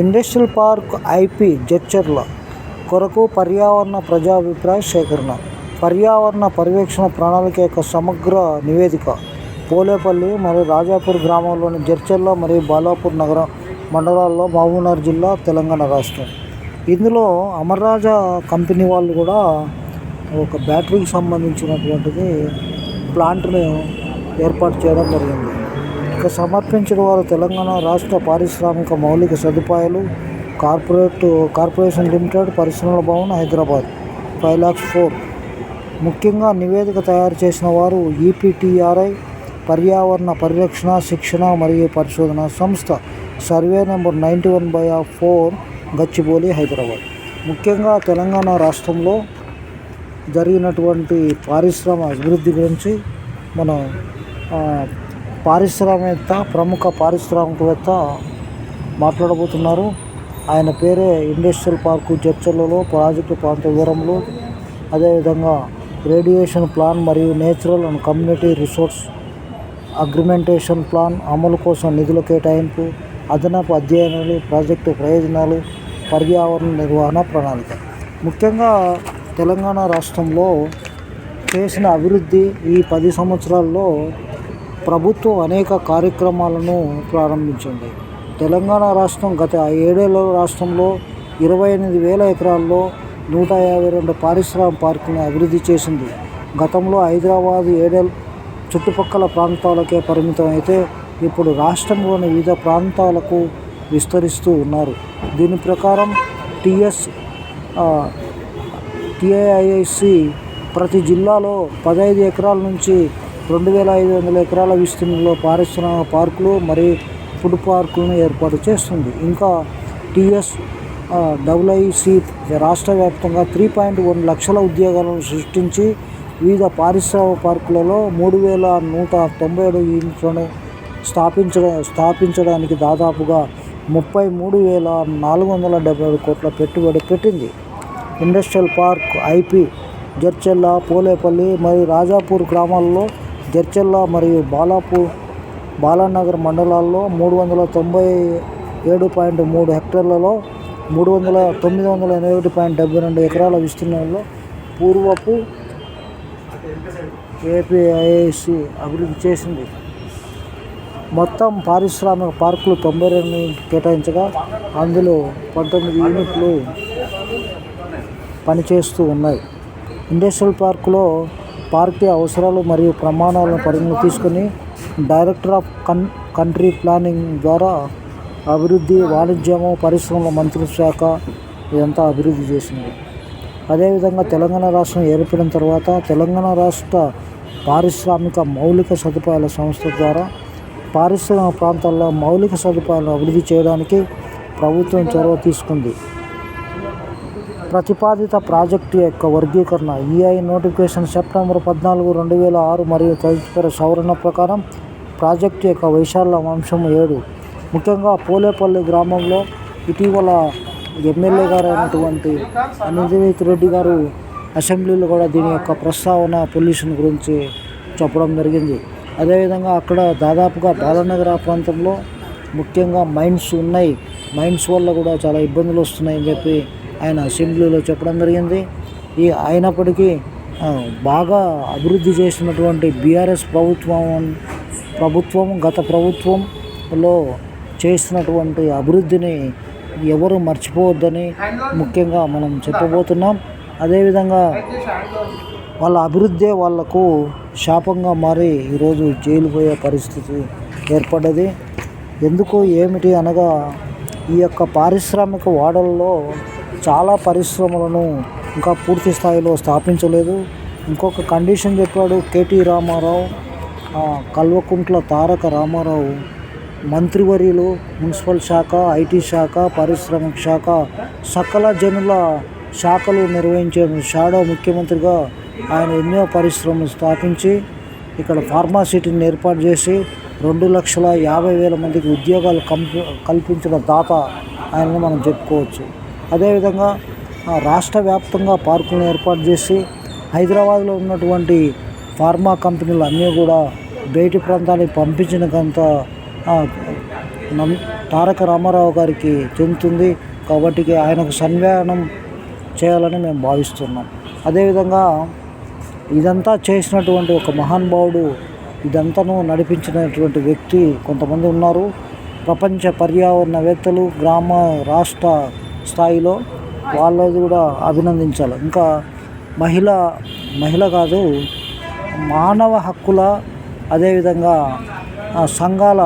Industrial park IP Jadcherla కొరకు పర్యావరణ ప్రజాభిప్రాయ సేకరణ పర్యావరణ పర్యవేక్షణ ప్రణాళిక యొక్క సమగ్ర నివేదిక. పోలేపల్లి మరియు రాజాపూర్ గ్రామంలోని జడ్చర్ల మరియు బాలాపూర్ నగరం మండలాల్లో మహబూబ్నగర్ జిల్లా తెలంగాణ రాష్ట్రం. ఇందులో అమర్రాజా కంపెనీ వాళ్ళు కూడా ఒక బ్యాటరీకి సంబంధించినటువంటిది ప్లాంట్ను ఏర్పాటు చేయడం జరిగింది. ఇక సమర్పించిన వారు తెలంగాణ రాష్ట్ర పారిశ్రామిక మౌలిక సదుపాయాలు కార్పొరేట్ కార్పొరేషన్ లిమిటెడ్ పరిశ్రమల భవన్ హైదరాబాద్ ఫైవ్ ల్యాక్స్ ఫోర్. ముఖ్యంగా నివేదిక తయారు చేసిన వారు ఈపీటీఆర్ఐ పర్యావరణ పరిరక్షణ శిక్షణ మరియు పరిశోధన సంస్థ survey number ninety one by four Gachibowli Hyderabad. ముఖ్యంగా తెలంగాణ రాష్ట్రంలో జరిగినటువంటి పారిశ్రామ అభివృద్ధి గురించి మనం పారిశ్రామికవేత్త ప్రముఖ పారిశ్రామికవేత్త మాట్లాడబోతున్నారు. ఆయన పేరే ఇండస్ట్రియల్ పార్కు చర్చలలో ప్రాజెక్టు ప్రాంత వివరములు అదేవిధంగా రేడియేషన్ ప్లాన్ మరియు natural and community resource augmentation plan అమలు కోసం నిధుల కేటాయింపు అదనపు అధ్యయనాలు ప్రాజెక్టు ప్రయోజనాలు పర్యావరణ నిర్వహణ ప్రణాళిక. ముఖ్యంగా తెలంగాణ రాష్ట్రంలో చేసిన అభివృద్ధి ఈ పది సంవత్సరాల్లో ప్రభుత్వం అనేక కార్యక్రమాలను ప్రారంభించింది. తెలంగాణ రాష్ట్రం గత ఏడేళ్ళ రాష్ట్రంలో ఇరవై ఎనిమిది వేల ఎకరాల్లో నూట యాభై రెండు పారిశ్రామిక పార్కులను అభివృద్ధి చేసింది. గతంలో హైదరాబాద్ ఏడేల్ చుట్టుపక్కల ప్రాంతాలకే పరిమితం అయితే ఇప్పుడు రాష్ట్రంలోని వివిధ ప్రాంతాలకు విస్తరిస్తూ ఉన్నారు. దీని ప్రకారం టిఎస్ టిఐఐసి ప్రతి జిల్లాలో పదహైదు ఎకరాల నుంచి రెండు వేల ఐదు వందల ఎకరాల విస్తీర్ణంలో పారిశ్రామిక పార్కులు మరియు ఫుడ్ పార్కులను ఏర్పాటు చేస్తుంది. ఇంకా టీఎస్ డబ్ల్యూఐసి రాష్ట్ర వ్యాప్తంగా త్రీ పాయింట్ వన్ లక్షల ఉద్యోగాలను సృష్టించి వివిధ పారిశ్రామిక పార్కులలో మూడు వేల నూట తొంభై ఏడు యూనిట్లను స్థాపించడం స్థాపించడానికి దాదాపుగా ముప్పై మూడు వేల నాలుగు వందల డెబ్బై ఏడు కోట్ల పెట్టుబడి పెట్టింది. Industrial park IP Jadcherla Polepalli మరియు రాజాపూర్ గ్రామాల్లో జడ్చెల్ల మరియు బాలాపూర్ బాలానగర్ మండలాల్లో మూడు వందల తొంభై ఏడు పాయింట్ మూడు హెక్టార్లలో మూడు వందల తొమ్మిది వందల ఎనభై ఒకటి పాయింట్ డెబ్బై రెండు ఎకరాల విస్తీర్ణంలో పూర్వపు ఏపీఐసి అభివృద్ధి చేసింది. మొత్తం పారిశ్రామిక పార్కులు తొంభై రెండు కేటాయించగా అందులో పంతొమ్మిది యూనిట్లు పనిచేస్తూ ఉన్నాయి. ఇండస్ట్రియల్ పార్కులో పార్టీ అవసరాలు మరియు ప్రమాణాలను పరిగణన తీసుకొని డైరెక్టర్ ఆఫ్ కన్ కంట్రీ ప్లానింగ్ ద్వారా అభివృద్ధి వాణిజ్యము పరిశ్రమల మంత్రిత్వ శాఖ ఇదంతా అభివృద్ధి చేసింది. అదేవిధంగా తెలంగాణ రాష్ట్రం ఏర్పడిన తర్వాత తెలంగాణ రాష్ట్ర పారిశ్రామిక మౌలిక సదుపాయాల సంస్థ ద్వారా పారిశ్రామిక ప్రాంతాల్లో మౌలిక సదుపాయాలను అభివృద్ధి చేయడానికి ప్రభుత్వం చొరవ తీసుకుంది. ప్రతిపాదిత ప్రాజెక్టు యొక్క వర్గీకరణ ఈఐ నోటిఫికేషన్ సెప్టెంబర్ పద్నాలుగు రెండు వేల ఆరు మరియు తదితర సవరణ ప్రకారం ప్రాజెక్టు యొక్క వైశాల్య అంశం ఏడు. ముఖ్యంగా పోలేపల్లి గ్రామంలో ఇటీవల ఎమ్మెల్యే గారు అయినటువంటి అనిరుద్ రెడ్డి గారు అసెంబ్లీలో కూడా దీని యొక్క ప్రస్తావన పొల్యూషన్ గురించి చెప్పడం జరిగింది. అదేవిధంగా అక్కడ దాదాపుగా బాలనగర ప్రాంతంలో ముఖ్యంగా మైన్స్ ఉన్నాయి. మైన్స్ వల్ల కూడా చాలా ఇబ్బందులు వస్తున్నాయని చెప్పి ఆయన అసెంబ్లీలో చెప్పడం జరిగింది. ఈ అయినప్పటికీ బాగా అభివృద్ధి చేసినటువంటి బీఆర్ఎస్ ప్రభుత్వం ప్రభుత్వం గత ప్రభుత్వంలో చేసినటువంటి అభివృద్ధిని ఎవరు మర్చిపోవద్దని ముఖ్యంగా మనం చెప్పబోతున్నాం. అదేవిధంగా వాళ్ళ అభివృద్ధే వాళ్ళకు శాపంగా మారి ఈరోజు జైలు పోయే పరిస్థితి ఏర్పడ్డది. ఎందుకు ఏమిటి అనగా ఈ యొక్క పారిశ్రామిక వాడల్లో చాలా పరిశ్రమలను ఇంకా పూర్తి స్థాయిలో స్థాపించలేదు. ఇంకొక కండిషన్ చెప్పాడు కేటీ రామారావు. కల్వకుంట్ల తారక రామారావు మంత్రివర్యులు మున్సిపల్ శాఖ ఐటీ శాఖ పారిశ్రామిక శాఖ సకల జనుల శాఖలు నిర్వహించే షాడో ముఖ్యమంత్రిగా ఆయన ఎన్నో పరిశ్రమలు స్థాపించి ఇక్కడ ఫార్మాసిటీని ఏర్పాటు చేసి రెండు లక్షల యాభై వేల మందికి ఉద్యోగాలు కంప కల్పించిన దాత ఆయనను మనం చెప్పుకోవచ్చు. అదేవిధంగా ఆ, రాష్ట్ర వ్యాప్తంగా పార్కులను ఏర్పాటు చేసి హైదరాబాద్లో ఉన్నటువంటి ఫార్మా కంపెనీలు అన్నీ కూడా బయటి ప్రాంతానికి పంపించినంత ఆ, తారక రామారావు గారికి చెందుతుంది. కాబట్టి ఆయనకు సన్మానం చేయాలని మేము భావిస్తున్నాం. అదేవిధంగా ఇదంతా చేసినటువంటి ఒక మహానుభావుడు ఇదంతాను నడిపించినటువంటి వ్యక్తి కొంతమంది ఉన్నారు. ప్రపంచ పర్యావరణవేత్తలు గ్రామ రాష్ట్ర స్థాయిలో వాళ్ళది కూడా అభినందించాలి. ఇంకా మహిళ మహిళ కాదు మానవ హక్కుల అదేవిధంగా సంఘాల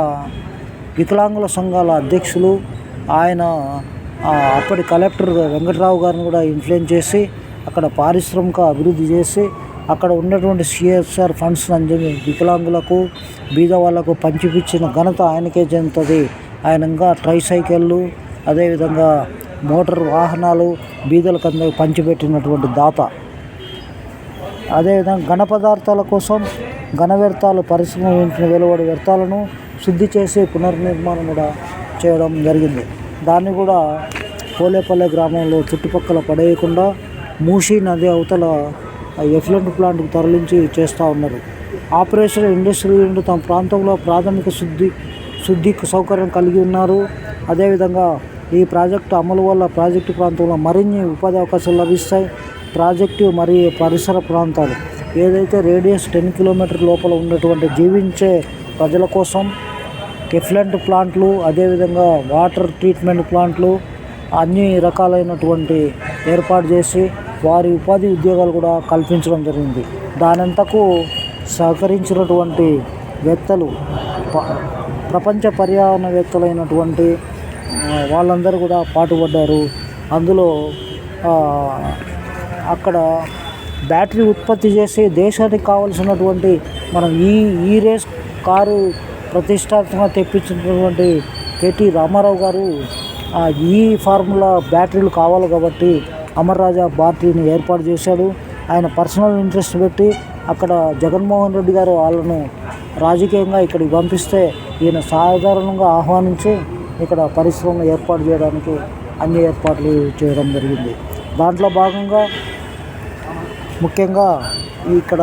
వికలాంగుల సంఘాల అధ్యక్షులు ఆయన అప్పటి కలెక్టర్ వెంకట్రావు గారిని కూడా ఇన్ఫ్లుయెన్స్ చేసి అక్కడ పారిశ్రామిక అభివృద్ధి చేసి అక్కడ ఉన్నటువంటి సిఎస్ఆర్ ఫండ్స్ అంజని వికలాంగులకు బీద వాళ్ళకు పంచిపించిన ఘనత ఆయనకే చెందుతుంది. ఆయన ఇంకా ట్రైసైకిళ్ళు అదేవిధంగా మోటార్ వాహనాలు బీదలకు కింద పంచిపెట్టినటువంటి దాత. అదేవిధంగా ఘన పదార్థాల కోసం ఘన వ్యర్థాలు పరిశ్రమ వెలువడే వ్యర్థాలను శుద్ధి చేసి పునర్నిర్మాణం కూడా చేయడం జరిగింది. దాన్ని కూడా పోలేపల్లె గ్రామంలో చుట్టుపక్కల పడేయకుండా మూషి నది అవతల ఎఫ్లెంట్ ప్లాంట్కు తరలించి చేస్తూ ఉన్నారు. ఆపరేషన్ ఇండస్ట్రీ యూనిట్ తమ ప్రాంతంలో ప్రాథమిక శుద్ధి శుద్ధి సౌకర్యం కలిగి ఉన్నారు. అదేవిధంగా ఈ ప్రాజెక్టు అమలు వల్ల ప్రాజెక్టు ప్రాంతంలో మరిన్ని ఉపాధి అవకాశాలు లభిస్తాయి. ప్రాజెక్టు మరియు పరిసర ప్రాంతాలు. ఏదైతే రేడియస్ టెన్ కిలోమీటర్ లోపల ఉన్నటువంటి జీవించే ప్రజల కోసం ఎఫ్లెంట్ ప్లాంట్లు అదేవిధంగా వాటర్ ట్రీట్మెంట్ ప్లాంట్లు అన్ని రకాలైనటువంటి ఏర్పాటు చేసి వారి ఉపాధి ఉద్యోగాలు కూడా కల్పించడం జరిగింది. దానంతకు సహకరించినటువంటి వ్యక్తులు ప- ప్రపంచ పర్యావరణవేత్తలైనటువంటి వాళ్ళందరూ కూడా పాటుపడ్డారు అందులో అక్కడ బ్యాటరీ ఉత్పత్తి చేసి దేశానికి కావలసినటువంటి మనం ఈ ఈ రేస్ కారు ప్రతిష్టాత్మకంగా తెప్పించినటువంటి కేటీ రామారావు గారు ఈ ఫార్ములా బ్యాటరీలు కావాలి కాబట్టి అమర్రాజా రాజా ఏర్పాటు చేశాడు. ఆయన పర్సనల్ ఇంట్రెస్ట్ పెట్టి అక్కడ జగన్మోహన్ రెడ్డి గారు వాళ్ళను రాజకీయంగా ఇక్కడికి పంపిస్తే ఈయన సాధారణంగా ఆహ్వానించి ఇక్కడ పరిశ్రమ ఏర్పాటు చేయడానికి అన్ని ఏర్పాట్లు చేయడం జరిగింది. దాంట్లో భాగంగా ముఖ్యంగా ఇక్కడ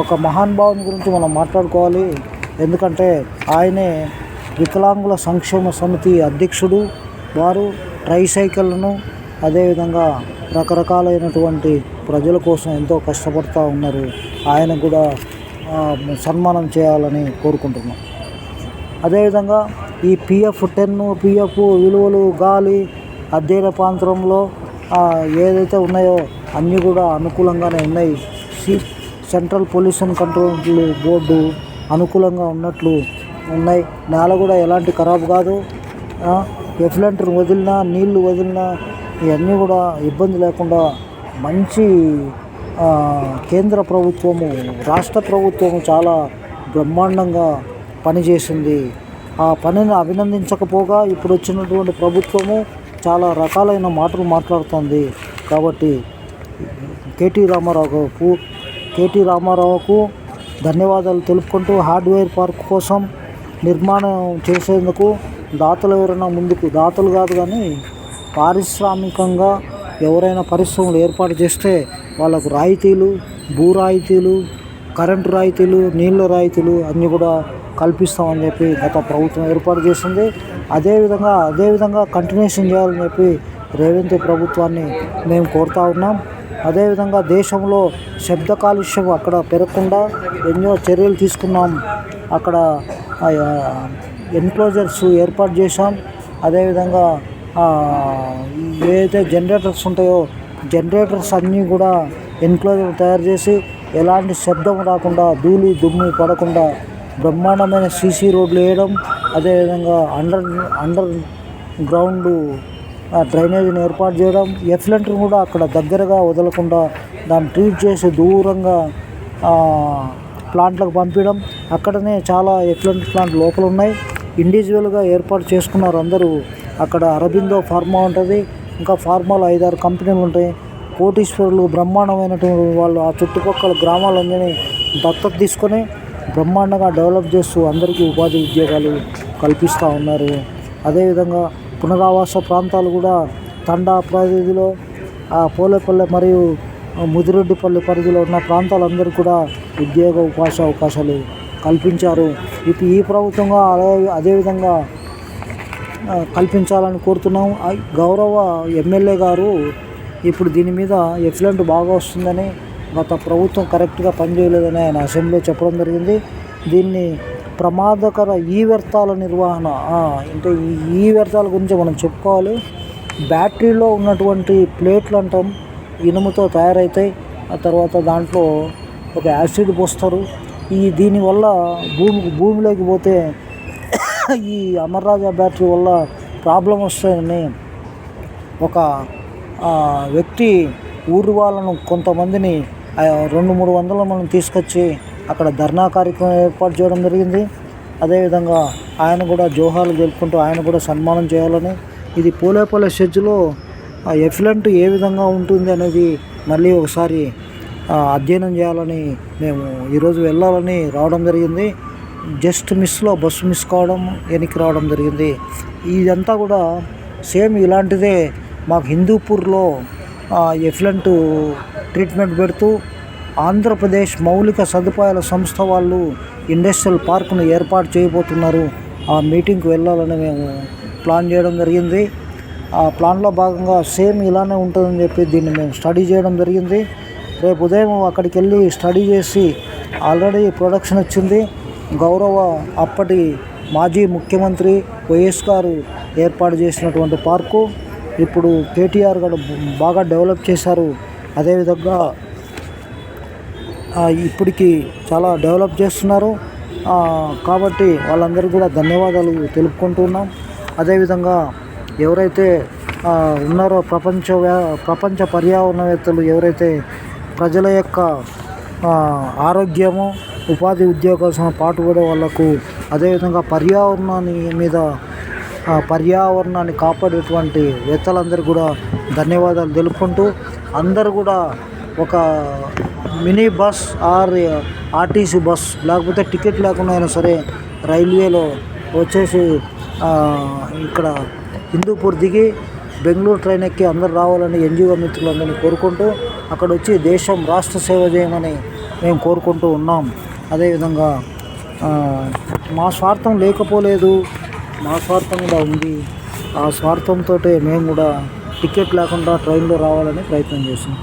ఒక మహానుభావుని గురించి మనం మాట్లాడుకోవాలి. ఎందుకంటే ఆయనే వికలాంగుల సంక్షేమ సమితి అధ్యక్షుడు. వారు ట్రైసైకిళ్ళను అదేవిధంగా రకరకాలైనటువంటి ప్రజల కోసం ఎంతో కష్టపడుతూ ఉన్నారు. ఆయన కూడా సన్మానం చేయాలని కోరుకుంటున్నాం. అదేవిధంగా ఈ పిఎఫ్ టెన్ పిఎఫ్ విలువలు గాలి అధ్యయన ప్రాంతంలో ఏదైతే ఉన్నాయో అన్నీ కూడా అనుకూలంగానే ఉన్నాయి. C central pollution control board అనుకూలంగా ఉన్నట్లు ఉన్నాయి. నేల కూడా ఎలాంటి ఖరాబ్ కాదు. ఆ, ఎఫ్లెంట్ వదిలినా నీళ్ళు వదిలినా ఇవన్నీ కూడా ఇబ్బంది లేకుండా మంచి కేంద్ర ప్రభుత్వము రాష్ట్ర ప్రభుత్వము చాలా బ్రహ్మాండంగా పనిచేసింది. ఆ పనిని అభినందించకపోగా ఇప్పుడు వచ్చినటువంటి ప్రభుత్వము చాలా రకాలైన మాటలు మాట్లాడుతుంది. కాబట్టి కేటీ రామారావుకు కేటీ రామారావుకు ధన్యవాదాలు తెలుపుకుంటూ హార్డ్వేర్ పార్క్ కోసం నిర్మాణం చేసేందుకు దాతలు ఎవరైనా ముందుకు దాతలు కాదు కానీ పారిశ్రామికంగా ఎవరైనా పరిశ్రమలు ఏర్పాటు చేస్తే వాళ్ళకు రాయితీలు భూ రాయితీలు కరెంటు రాయితీలు నీళ్ళ రాయితీలు అన్నీ కూడా కల్పిస్తామని చెప్పి గత ప్రభుత్వం ఏర్పాటు చేసింది. అదేవిధంగా అదేవిధంగా కంటిన్యూషన్ చేయాలని చెప్పి రేవంత్ ప్రభుత్వాన్ని మేము కోరుతా ఉన్నాం. అదేవిధంగా దేశంలో శబ్ద కాలుష్యం అక్కడ పెరగకుండా ఎన్నో చర్యలు తీసుకున్నాం. అక్కడ ఎన్క్లోజర్స్ ఏర్పాటు చేశాం. అదేవిధంగా ఏదైతే జనరేటర్స్ ఉంటాయో జనరేటర్స్ అన్నీ కూడా ఎన్క్లోజర్ తయారు చేసి ఎలాంటి శబ్దం రాకుండా ధూళి దుమ్ము పడకుండా బ్రహ్మాండమైన సీసీ రోడ్లు వేయడం అదేవిధంగా అండర్ అండర్ గ్రౌండ్ డ్రైనేజీని ఏర్పాటు చేయడం ఎఫ్లెంట్ని కూడా అక్కడ దగ్గరగా వదలకుండా దాన్ని ట్రీట్ చేసి దూరంగా ప్లాంట్లకు పంపించడం. అక్కడనే చాలా ఎఫ్లెంట్ ప్లాంట్ లోపల ఉన్నాయి. ఇండివిజువల్గా ఏర్పాటు చేసుకున్నారు అందరూ. అక్కడ అరబిందో ఫార్మా ఉంటుంది. ఇంకా ఫార్మాలో ఐదారు కంపెనీలు ఉంటాయి. కోటీశ్వరులు బ్రహ్మాండమైనటువంటి వాళ్ళు ఆ చుట్టుపక్కల గ్రామాలన్నీ దత్తత తీసుకొని బ్రహ్మాండంగా డెవలప్ చేస్తూ అందరికీ ఉపాధి ఉద్యోగాలు కల్పిస్తూ ఉన్నారు. అదేవిధంగా పునరావాస ప్రాంతాలు కూడా తండా పరిధిలో ఆ పోలేపల్లె మరియు ముదిరెడ్డిపల్లి పరిధిలో ఉన్న ప్రాంతాలందరికీ కూడా ఉద్యోగ ఉపాస అవకాశాలు కల్పించారు. ఇప్పుడు ఈ ప్రభుత్వంగా అదే అదేవిధంగా కల్పించాలని కోరుతున్నాం. గౌరవ ఎమ్మెల్యే గారు ఇప్పుడు దీని మీద ఎఫ్లెంట్ బాగా వస్తుందని గత ప్రభుత్వం కరెక్ట్గా పనిచేయలేదని ఆయన అసెంబ్లీలో చెప్పడం జరిగింది. దీన్ని ప్రమాదకర ఈ వ్యర్థాల నిర్వహణ అంటే ఈ ఈ వ్యర్థాల గురించి మనం చెప్పుకోవాలి. బ్యాటరీలో ఉన్నటువంటి ప్లేట్లు అంటాం ఇనుముతో తయారవుతాయి ఆ తర్వాత దాంట్లో ఒక యాసిడ్ పోస్తారు. ఈ దీనివల్ల భూమి భూమిలోకి పోతే ఈ అమర్రాజా బ్యాటరీ వల్ల ప్రాబ్లం వస్తాయని ఒక వ్యక్తి ఊరి వాళ్ళను కొంతమందిని రెండు మూడు వందలు మనం తీసుకొచ్చి అక్కడ ధర్నా కార్యక్రమం ఏర్పాటు చేయడం జరిగింది. అదేవిధంగా ఆయన కూడా జోహాలు తెలుపుకుంటూ ఆయన కూడా సన్మానం చేయాలని ఇది పోలేపల్లె షెడ్జ్లో ఎఫిలెంట్ ఏ విధంగా ఉంటుంది అనేది మళ్ళీ ఒకసారి అధ్యయనం చేయాలని మేము ఈరోజు వెళ్ళాలని రావడం జరిగింది. జస్ట్ మిస్లో బస్సు మిస్ కావడం వెనక్కి రావడం జరిగింది. ఇదంతా కూడా సేమ్ ఇలాంటిదే మాకు హిందూపూర్లో ఎఫ్లెంట్ ట్రీట్మెంట్ పెడుతూ ఆంధ్రప్రదేశ్ మౌలిక సదుపాయాల సంస్థ వాళ్ళు ఇండస్ట్రియల్ పార్కును ఏర్పాటు చేయబోతున్నారు. ఆ మీటింగ్కి వెళ్ళాలని మేము ప్లాన్ చేయడం జరిగింది. ఆ ప్లాన్లో భాగంగా సేమ్ ఇలానే ఉంటుందని చెప్పి దీన్ని మేము స్టడీ చేయడం జరిగింది. రేపు ఉదయం అక్కడికి వెళ్ళి స్టడీ చేసి ఆల్రెడీ ప్రొడక్షన్ వచ్చింది. గౌరవ అప్పటి మాజీ ముఖ్యమంత్రి వైఎస్ గారు ఏర్పాటు చేసినటువంటి పార్కు ఇప్పుడు కేటీఆర్ గారు బాగా డెవలప్ చేశారు. అదేవిధంగా ఇప్పటికీ ఇప్పటికి చాలా డెవలప్ చేస్తున్నారు. కాబట్టి వాళ్ళందరికీ కూడా ధన్యవాదాలు తెలుపుకుంటున్నాం. అదేవిధంగా ఎవరైతే ఉన్నారో ప్రపంచ వ్యా- ప్రపంచ పర్యావరణవేత్తలు ఎవరైతే ప్రజల యొక్క ఆరోగ్యము ఉపాధి ఉద్యోగ పాటుపడే వాళ్ళకు అదేవిధంగా పర్యావరణాన్ని మీద పర్యావరణాన్ని కాపాడేటువంటి వేత్తలందరికీ కూడా ధన్యవాదాలు తెలుపుకుంటూ అందరు కూడా ఒక mini bus R RTC bus లేకపోతే టికెట్ లేకుండా అయినా సరే రైల్వేలో వచ్చేసి ఇక్కడ హిందూపూర్ దిగి బెంగళూరు ట్రైన్ ఎక్కి అందరు రావాలని ఎన్జిఓ మిత్రులందరినీ కోరుకుంటూ అక్కడ వచ్చి దేశం రాష్ట్ర సేవ చేయమని మేము కోరుకుంటూ ఉన్నాం. అదేవిధంగా మా స్వార్థం లేకపోలేదు మా స్వార్థం కూడా ఉంది. ఆ స్వార్థంతో మేము కూడా టికెట్ లేకుండా ట్రైన్లో రావాలని ప్రయత్నం చేసింది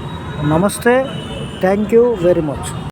నమస్తే థ్యాంక్ యూ వెరీ మచ్.